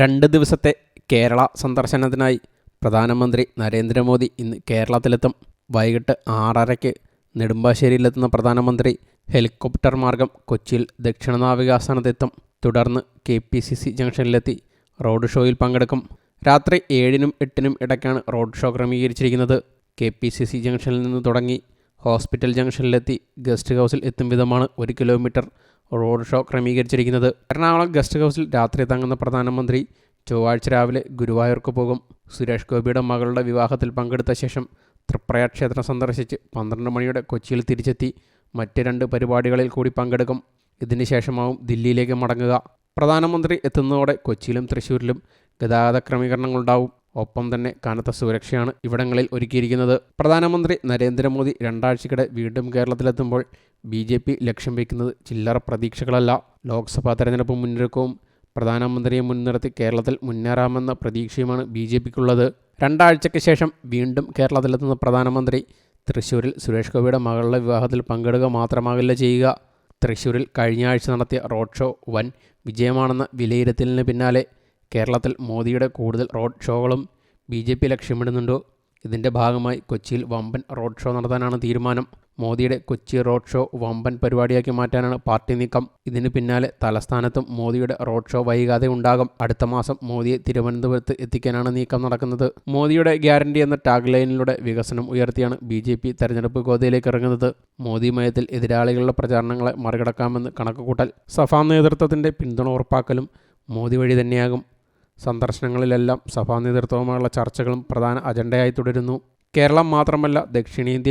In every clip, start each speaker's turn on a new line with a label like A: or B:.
A: രണ്ട് ദിവസത്തെ കേരള സന്ദർശനത്തിനായി പ്രധാനമന്ത്രി നരേന്ദ്രമോദി ഇന്ന് കേരളത്തിലെത്തും വൈകിട്ട് ആറരയ്ക്ക് നെടുമ്പാശ്ശേരിയിലെത്തുന്ന പ്രധാനമന്ത്രി ഹെലികോപ്റ്റർ മാർഗം കൊച്ചിയിൽ ദക്ഷിണ നാവികാസ്ഥാനത്തെത്തും തുടർന്ന് കെ പി സി സി ജംഗ്ഷനിലെത്തി റോഡ് ഷോയിൽ പങ്കെടുക്കും രാത്രി ഏഴിനും എട്ടിനും ഇടയ്ക്കാണ് റോഡ് ഷോ ക്രമീകരിച്ചിരിക്കുന്നത് കെ പി സി സി ജംഗ്ഷനിൽ നിന്ന് തുടങ്ങി ഹോസ്പിറ്റൽ ജംഗ്ഷനിലെത്തി ഗസ്റ്റ് ഹൗസിൽ എത്തും വിധമാണ് ഒരു കിലോമീറ്റർ റോഡ് ഷോ ക്രമീകരിച്ചിരിക്കുന്നത് എറണാകുളം ഗസ്റ്റ് ഹൗസിൽ രാത്രി തങ്ങുന്ന പ്രധാനമന്ത്രി ചൊവ്വാഴ്ച രാവിലെ ഗുരുവായൂർക്ക് പോകും സുരേഷ് ഗോപിയുടെ മകളുടെ വിവാഹത്തിൽ പങ്കെടുത്ത ശേഷം തൃപ്രയ ക്ഷേത്രം സന്ദർശിച്ച് പന്ത്രണ്ട് മണിയുടെ കൊച്ചിയിൽ തിരിച്ചെത്തി മറ്റ് രണ്ട് പരിപാടികളിൽ കൂടി പങ്കെടുക്കും ഇതിന് ശേഷമാവും ദില്ലിയിലേക്ക് മടങ്ങുക പ്രധാനമന്ത്രി എത്തുന്നതോടെ കൊച്ചിയിലും തൃശ്ശൂരിലും ഗതാഗത ക്രമീകരണങ്ങളുണ്ടാവും ഒപ്പം തന്നെ കനത്ത സുരക്ഷയാണ് ഇവിടങ്ങളിൽ ഒരുക്കിയിരിക്കുന്നത് പ്രധാനമന്ത്രി നരേന്ദ്രമോദി രണ്ടാഴ്ചക്കിടെ വീണ്ടും കേരളത്തിലെത്തുമ്പോൾ ബി ജെ പി ലക്ഷ്യം വയ്ക്കുന്നത് ചില്ലറ പ്രതീക്ഷകളല്ല ലോക്സഭാ തെരഞ്ഞെടുപ്പ് മുന്നൊരുക്കവും പ്രധാനമന്ത്രിയെ മുൻനിർത്തി കേരളത്തിൽ മുന്നേറാമെന്ന പ്രതീക്ഷയുമാണ് ബി ജെ പിക്കുള്ളത് രണ്ടാഴ്ചയ്ക്ക് ശേഷം വീണ്ടും കേരളത്തിലെത്തുന്ന പ്രധാനമന്ത്രി തൃശ്ശൂരിൽ സുരേഷ് ഗോപിയുടെ മകളുടെ വിവാഹത്തിൽ പങ്കെടുക്കുക മാത്രമാകില്ല ചെയ്യുക തൃശ്ശൂരിൽ കഴിഞ്ഞ ആഴ്ച നടത്തിയ റോഡ് ഷോ വൻ വിജയമാണെന്ന വിലയിരുത്തലിന് പിന്നാലെ കേരളത്തിൽ മോദിയുടെ കൂടുതൽ റോഡ് ഷോകളും ബി ജെ പി ലക്ഷ്യമിടുന്നുണ്ടോ ഇതിൻ്റെ ഭാഗമായി കൊച്ചിയിൽ വമ്പൻ റോഡ് ഷോ നടത്താനാണ് തീരുമാനം മോദിയുടെ കൊച്ചി റോഡ് ഷോ വമ്പൻ പരിപാടിയാക്കി മാറ്റാനാണ് പാർട്ടി നീക്കം ഇതിന് പിന്നാലെ തലസ്ഥാനത്തും മോദിയുടെ റോഡ് ഷോ വൈകാതെ ഉണ്ടാകും അടുത്ത മാസം മോദിയെ തിരുവനന്തപുരത്ത് എത്തിക്കാനാണ് നീക്കം നടക്കുന്നത് മോദിയുടെ ഗ്യാരണ്ടി എന്ന ടാഗ് ലൈനിലൂടെ വികസനം ഉയർത്തിയാണ് ബി ജെ പി തെരഞ്ഞെടുപ്പ് ഗോതയിലേക്ക് ഇറങ്ങുന്നത് മോദി മയത്തിൽ എതിരാളികളുടെ പ്രചാരണങ്ങളെ മറികടക്കാമെന്ന് കണക്കുകൂട്ടൽ സഫാ നേതൃത്വത്തിന്റെ പിന്തുണ ഉറപ്പാക്കലും മോദി വഴി തന്നെയാകും സന്ദർശനങ്ങളിലെല്ലാം സഭാ നേതൃത്വവുമായുള്ള ചർച്ചകളും പ്രധാന അജണ്ടയായി തുടരുന്നു കേരളം മാത്രമല്ല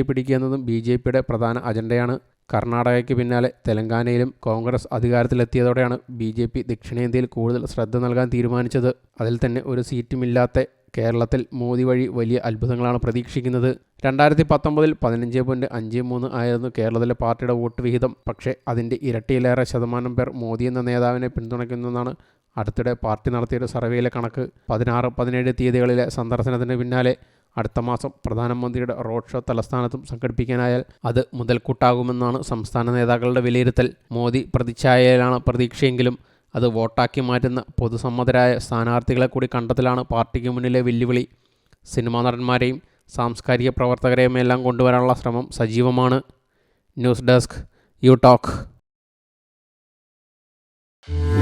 A: പിടിക്കുക എന്നതും ബി ജെ പിയുടെ പ്രധാന അജണ്ടയാണ് കർണാടകയ്ക്ക് പിന്നാലെ തെലങ്കാനയിലും കോൺഗ്രസ് അധികാരത്തിലെത്തിയതോടെയാണ് ബി ജെ പി ദക്ഷിണേന്ത്യയിൽ കൂടുതൽ ശ്രദ്ധ നൽകാൻ തീരുമാനിച്ചത് അതിൽ തന്നെ ഒരു സീറ്റുമില്ലാത്ത കേരളത്തിൽ മോദി വഴി വലിയ അത്ഭുതങ്ങളാണ് പ്രതീക്ഷിക്കുന്നത് രണ്ടായിരത്തി പത്തൊമ്പതിൽ പതിനഞ്ച് പോയിൻറ്റ് അഞ്ച് മൂന്ന് ആയിരുന്നു കേരളത്തിലെ പാർട്ടിയുടെ വോട്ട് വിഹിതം പക്ഷേ അതിൻ്റെ ഇരട്ടിയിലേറെ ശതമാനം പേർ മോദി എന്ന നേതാവിനെ പിന്തുണയ്ക്കുന്നതാണ് അടുത്തിടെ പാർട്ടി നടത്തിയ സർവേയിലെ കണക്ക് പതിനാറ് പതിനേഴ് തീയതികളിലെ സന്ദർശനത്തിന് പിന്നാലെ അടുത്ത മാസം പ്രധാനമന്ത്രിയുടെ റോഡ് ഷോ തലസ്ഥാനത്തും സംഘടിപ്പിക്കാനായാൽ അത് മുതൽക്കൂട്ടാകുമെന്നാണ് സംസ്ഥാന നേതാക്കളുടെ വിലയിരുത്തൽ മോദി പ്രതിച്ഛായയിലാണ് പ്രതീക്ഷയെങ്കിലും അത് വോട്ടാക്കി മാറ്റുന്ന പൊതുസമ്മതരായ സ്ഥാനാർത്ഥികളെ കൂടി കണ്ടെത്തലാണ് പാർട്ടിക്ക് മുന്നിലെ വെല്ലുവിളി സിനിമാ നടന്മാരെയും സാംസ്കാരിക പ്രവർത്തകരെയും എല്ലാം കൊണ്ടുവരാനുള്ള ശ്രമം സജീവമാണ് ന്യൂസ് ഡെസ്ക് യു ടോക്ക്